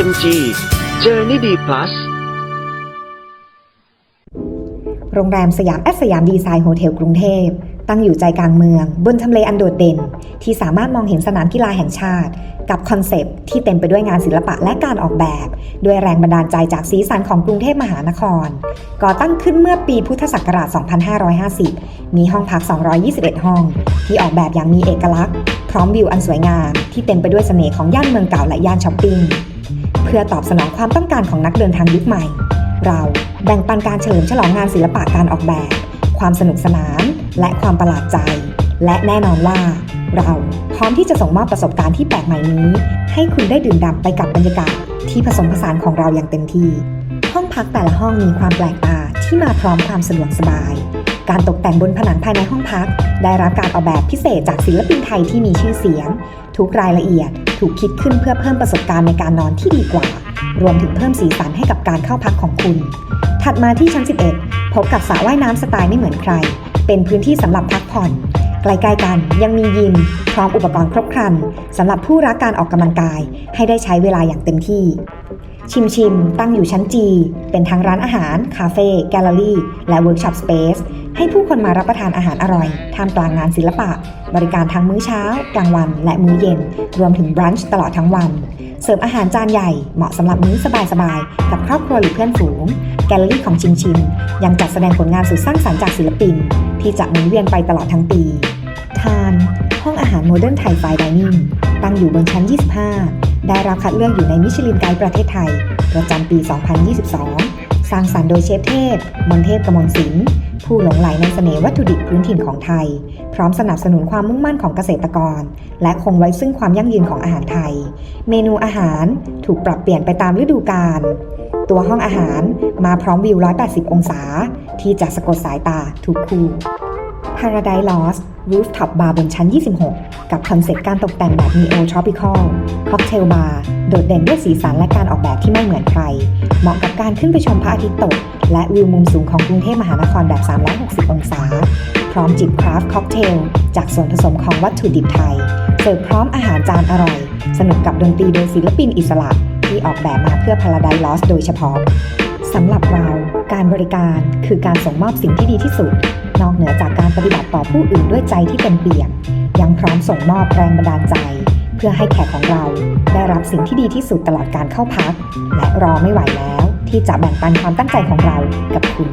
SMG Journey D Plus โรงแรมสยามแอสยามดีไซน์โฮเทลกรุงเทพ ตั้งอยู่ใจกลางเมือง บนทำเลอันโดดเด่น ที่สามารถมองเห็นสนามกีฬาแห่งชาติ กับคอนเซปต์ที่เต็มไปด้วยงานศิลปะและการออกแบบ ด้วยแรงบันดาลใจจากสีสันของกรุงเทพมหานคร ก่อตั้งขึ้นเมื่อปีพุทธศักราช 2550 มีห้องพัก 221 ห้อง ที่ออกแบบอย่างมีเอกลักษณ์ พร้อมวิวอันสวยงาม ที่เต็มไปด้วยเสน่ห์ของย่านเมืองเก่าและย่านช้อปปิ้ง พื่อตอบสนองความต้องการของนักเดินทางยุคใหม่ เราแบ่งปันการเฉลิมฉลองงานศิลปะการออกแบบ ความสนุกสนาน และความประหลาดใจ และแน่นอนว่า เราพร้อมที่จะส่งมอบประสบการณ์ที่แปลกใหม่นี้ ให้คุณได้ดื่มด่ำไปกับบรรยากาศที่ผสมผสานของเราอย่างเต็มที่ ห้องพักแต่ละห้องมีความแปลกตาที่มาพร้อมความสะดวกสบาย การตกแต่งบนผนังภายในห้องพัก ได้รับการออกแบบพิเศษจากศิลปินไทยที่มีชื่อเสียง ทุกรายละเอียด ถูกคิดขึ้นเพื่อเพิ่มประสบการณ์ในการนอนที่ดีกว่า รวมถึงเพิ่มสีสันให้กับการเข้าพักของคุณ ถัดมาที่ชั้น 11 พบกับสระว่ายน้ำสไตล์ไม่เหมือนใคร เป็นพื้นที่สำหรับพักผ่อน ใกล้ๆกันยังมียิม พร้อมอุปกรณ์ครบครันสำหรับผู้รักการออกกำลังกาย ให้ได้ใช้เวลาอย่างเต็มที่ ชิมชิมตั้งอยู่ชั้นจีเป็นทั้งร้านอาหาร คาเฟ่ แกลเลอรี่ และเวิร์กช็อปสเปซให้ผู้คนมารับประทานอาหารอร่อย ท่ามกลางงานศิลปะ บริการทั้งมื้อเช้า กลางวัน และมื้อเย็น รวมถึงบรันช์ตลอดทั้งวัน เสิร์ฟอาหารจานใหญ่เหมาะสำหรับมื้อสบายๆ กับครอบครัวหรือเพื่อนฝูง แกลเลอรี่ของชิมชิม ยังจัดแสดงผลงานสุดสร้างสรรค์จากศิลปิน ที่จะหมุนเวียนไปตลอดทั้งปี ทาน ห้องอาหารโมเดิร์นไทยไฟดิเนิ่งตั้งอยู่บนชั้น 25 ได้รับคัดเลือกอยู่ในมิชลินไกด์ประเทศไทย ประจำปี 2022 สร้างสรรค์โดยเชฟเทพ มนเทพกมลศิลป์ผู้หลงไหลในเสน่ห์วัตถุดิบพื้นถิ่นของไทย พร้อมสนับสนุนความมุ่งมั่นของเกษตรกร และคงไว้ซึ่งความยั่งยืนของอาหารไทย เมนูอาหารถูกปรับเปลี่ยนไปตามฤดูกาลตัวห้องอาหารมาพร้อมวิว 180 องศา ที่จะสะกดสายตาทุกคู่ Paradise Lost Rooftop Bar บนชั้น 26 กับคอนเซ็ปต์การตกแต่งแบบ Neo Tropical Cocktail Bar โดดเด่นด้วยสีสันและการออกแบบที่ไม่เหมือนใคร เหมาะกับการขึ้นไปชมพระอาทิตย์ตก และวิวมุมสูงของกรุงเทพมหานครแบบ 360 องศา พร้อมจิบคราฟต์ค็อกเทล จากส่วนผสมของวัตถุดิบไทย เสิร์ฟพร้อมอาหารจานอร่อย สนุกกับดนตรีโดยศิลปินอิสระที่ออกแบบมาเพื่อ Paradise Lost โดยเฉพาะสำหรับเรา การบริการคือการส่งมอบสิ่งที่ดีที่สุด นอกเหนือจากการปฏิบัติต่อผู้อื่นด้วยใจที่เป็นเปี่ยม ยังพร้อมส่งมอบแรงบันดาลใจ เพื่อให้แขกของเราได้รับสิ่งที่ดีที่สุดตลอดการเข้าพัก และรอไม่ไหวแล้ว ที่จะแบ่งปันความตั้งใจของเรากับคุณ